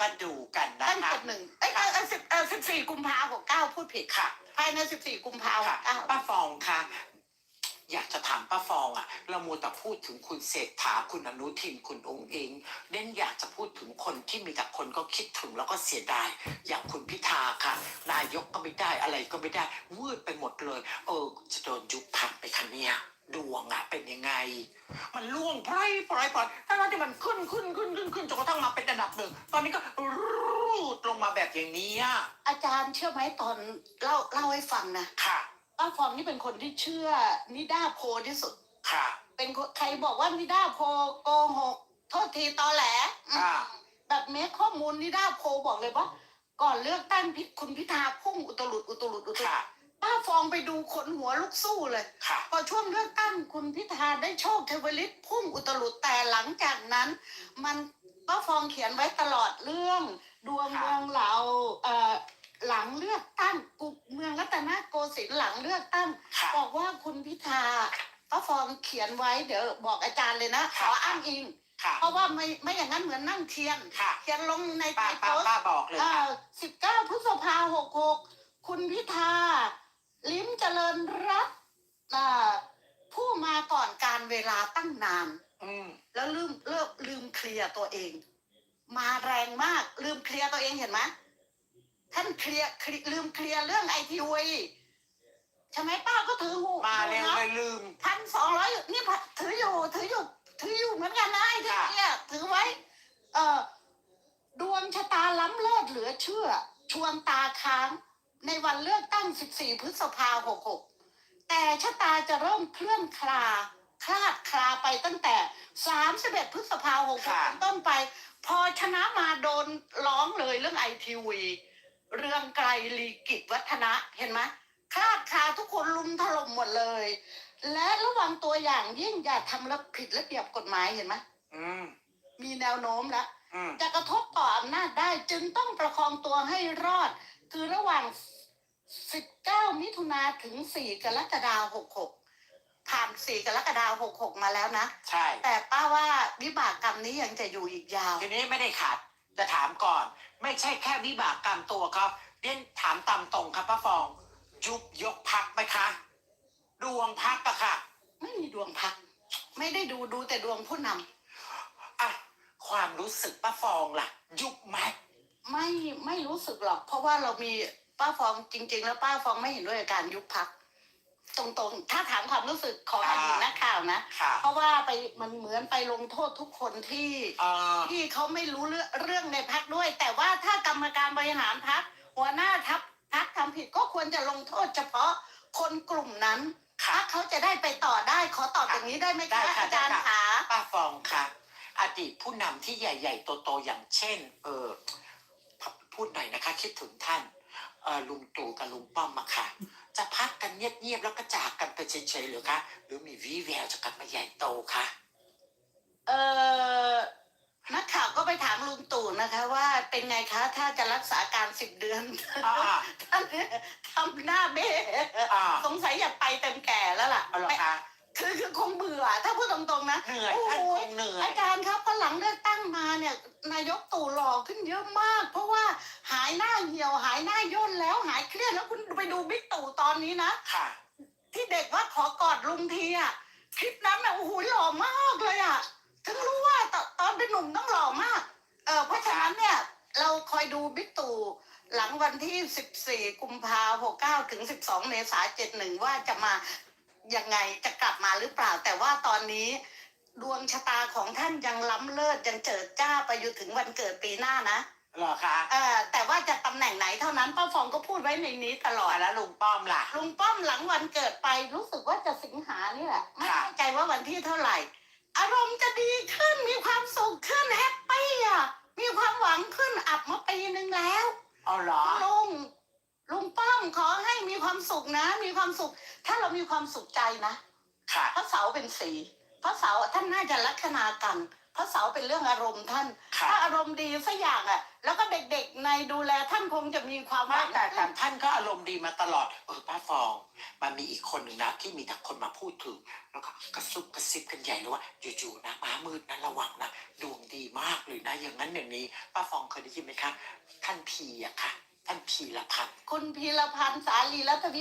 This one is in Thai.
มาดูกันนะตั้งคะแต่หนึ่งเอ้ยเออสิบเออสิบสี่กุมภาหกเก้าพูดผิดค่ะภายในสิบสี่กุมภาหค่ะกเก้าป้าฟองคะอยากจะถามป้าฟองอะเรามัวแต่พูดถึงคุณเศรษฐาคุณอนุทินคุณองค์เองเด่นอยากจะพูดถึงคนที่มีแต่คนก็คิดถึงแล้วก็เสียดาย อย่างคุณพิธาค่ะ นายกก็ไม่ได้อะไรก็ไม่ได้วืดไปหมดเลย เออจะโดนยุบพักไปคะเนี่ย ดวงอะเป็นยังไง มันล่วงไพร่ไพร่ไพร่ทั้งๆที่มันขึ้นขึ้นขึ้นขึ้นขึ้นจนกระทั่งมาเป็นอันดับหนึ่งตอนนี้ก็รูดลงมาแบบอย่างนี้อะอาจารย์เชื่อไหมตอนเล่าเล่าให้ฟังนะค่ะ ป้าฟองนี่เป็นคนที่เชื่อนิด้าโพลที่สุด ค่ะ เป็นคนใครบอกว่านิด้าโพลโกหกโทษทีตอแหลอืมอ่าแบบเมคข้อมูลนิด้าโพลบอกเลยว่าก่อนเลือกตั้งพิคุณพิธาพุ่งอุตลุดอุตลุดอุตลุดค่ะป้าฟองไปดูคนหัวลุกสู้เลย ค่ะ พอช่วงเลือกตั้งคุณพิธาได้โชคเทวฤทธิ์พุ่งอุตลุดแต่หลังจากนั้น มันป้าฟองเขียนไว้ตลอดเรื่องดวงค่ะเมืองเราเอ่อหลังเลือกตั้งกุเมืองรัตนโกสินทร์หลังเลือกตั้ง ค่ะ บอกว่าคุณพิธาป้าฟองเขียนไว้เดี๋ยวบอกอาจารย์เลยนะขค่ะออ้างอิง ค่ะ เพราะว่าไม่ไม่อย่างนั้นเหมือนนั่งเทียน ค่ะ เขียนลงในไทป้ายโพป้าสต์ ป้าบอกเลยค่ะ สิบเก้าพฤษภาหกหกคุณพิธา ลิ้มเจริญรัตน์อ่าผู้มาก่อนการเวลาตั้งนาน อืมแล้วลืมเลิกลืมเคลียร์ตัวเอง มาแรงมากลืมเคลียร์ตัวเองเห็นไหมท่านเคลียร์เคลียร์ลืมเคลียร์เรื่องไอทีวีใช่ไหมป้าก็ถือหูมาเร็วนะเลยลืม พันสองร้อยนี่พันถืออยู่ถืออยู่ ถืออยู่เหมือนกันนะไอ้ที่ค่ะเนี่ยถือไว้ เอ่อดวงชะตาล้ำเลิศเหลือเชื่อ ชวนตาค้าง ในวันเลือกตั้ง 14 พฤษภา66 แต่ชะตาจะเริ่มเคลื่อนคลา คลาดคลาไปตั้งแต่ 31 พฤษภา66เป็นต้นไป พอชนะมาโดนร้องเลยเรื่องไอทีวีเรื่องไกลลีกิจวัฒนะเห็นไหมคลาดคลาทุกคนลุมถล่มหมดเลย และระวังตัวอย่างยิ่งอย่าทำแล้วผิดระเบียบกฎหมายเห็นไหมอืมมีแนวโน้มแล้วอืมจะกระทบต่ออำนาจได้จึงต้องประคองตัวให้รอด คือระหว่าง 19 มิถุนาถึง 4 กรกฎาคม66 ผ่าน 4 กรกฎาคม66 มาแล้วนะ ใช่ แต่ป้าว่าวิบากกรรมนี้ยังจะอยู่อีกยาว ทีนี้ไม่ได้ขาดจะถามก่อน ไม่ใช่แค่วิบากกรรมตัวครับเรียนถามตามตรงครับป้าฟอง ยุบยกพักไหมคะ ดวงพักอะค่ะ ไม่มีดวงพัก ไม่ได้ดูดูแต่ดวงผู้นำอะความรู้สึกป้าฟองล่ะ ยุบไหม ไม่ไม่รู้สึกหรอก เพราะว่าเรามี ป้าฟองจริง ๆ แล้วป้าฟองไม่เห็นด้วยกับการยุบพัก ตรงๆ ถ้าถามความรู้สึกขออดีตนักข่าวนะ ค่ะเพราะว่าไปมันเหมือนไปลงโทษทุกคนที่เอ่อที่เขาไม่รู้เรื่องเรื่องในพักด้วย แต่ว่าถ้ากรรมการบริหารพักหัวหน้าทัพพักทำผิดก็ควรจะลงโทษเฉพาะคนกลุ่มนั้นค่ะ พักเขาจะได้ไปต่อได้ขอตอบอย่างนี้ได้ไหมได้คะค่ะอาจารย์ได้ค่ะขาป้าฟองค่ะ อดีตผู้นำที่ใหญ่ ๆ โต ๆ อย่างเช่น เออพูดหน่อยนะคะ คิดถึงท่านเออ ลุงตู่กับลุงป้อมมาค่ะ จะพักกันเงียบๆแล้วก็จากกันไปเฉยๆหรือคะหรือมีวี่แววจะกลับมาใหญ่โตคะเออนักข่าวก็ไปถามลุงตู่นะคะ ว่าเป็นไงคะถ้าจะรักษาการสิบเดือนอ่า ท่านเนี่ยทำหน้าเบ้อ่า สงสัยอยากไปเต็มแก่แล้วล่ะเอาเหรอคะ คือคือคงเบื่อ ถ้าพูดตรงๆนะเหนื่อยโอ้ท่านโหคงเหนื่อยอาจารย์ครับพอหลังเลือกตั้งมาเนี่ยนายกตู่หล่อขึ้นเยอะมาก เพราะว่าหายหน้าเหี่ยวหายหน้าย่นแล้วหายเครียดแล้วคุณไปดูบิ๊กตู่ตอนนี้นะค่ะ ที่เด็กว่าขอกอดลุงทีอะคลิปนั้นอะโอ้โหหล่อมากเลยอะถึงรู้ว่าตอนตอนเป็นหนุ่มต้องหล่อมากเออเพราะฉะนั้นเนี่ยเราคอยดูบิ๊กตู่หลังวันที่ 14 กุมภา69 ถึง 12 เมษายน71 ว่าจะมา ยังไงจะกลับมาหรือเปล่า แต่ว่าตอนนี้ ดวงชะตาของท่านยังล้ำเลิศยังเจิดจ้าไปอยู่ถึงวันเกิดปีหน้านะเหรอคะเออแต่ว่าจะตำแหน่งไหนเท่านั้นป้าฟองก็พูดไว้ในนี้ตลอดแล้วลุงป้อมล่ะลุงป้อมหลังวันเกิดไปรู้สึกว่าจะสิงหานี่แหละไม่ค่ะแน่ใจว่าวันที่เท่าไหร่ อารมณ์จะดีขึ้นมีความสุขขึ้นแฮปปี้อะมีความหวังขึ้นอับมาปีหนึ่งแล้วเอาเหรอลุงลุงป้อมขอให้มีความสุขนะ มีความสุข ถ้าเรามีความสุขใจนะค่ะพระเสาเป็นสีพระเสาท่านน่าจะลัคนากันเพราะเสาเป็นเรื่องอารมณ์ท่านค่ะถ้าอารมณ์ดีสักอย่างอะ แล้วก็เด็กๆในดูแลท่านคงจะมีความหไม่วังแต่แต่ท่านก็อารมณ์ดีมาตลอดเออป้าฟอง มันมีอีกคนหนึ่งนะที่มีแต่คนมาพูดถึง แล้วก็กระซุบกระซิบกันใหญ่เลยว่าอยู่ๆนะม้ามืดนะระวังนะดวงดีมากเลยนะอย่างนั้นอย่างนี้ป้าฟองเคยได้ยินไหมคะท่านพีอะค่ะ ท่านพีละพันธ์คุณพีรพันธ์สาลีรัตนวิ